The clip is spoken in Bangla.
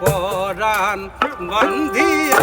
পরাণ বান্ধিয়া।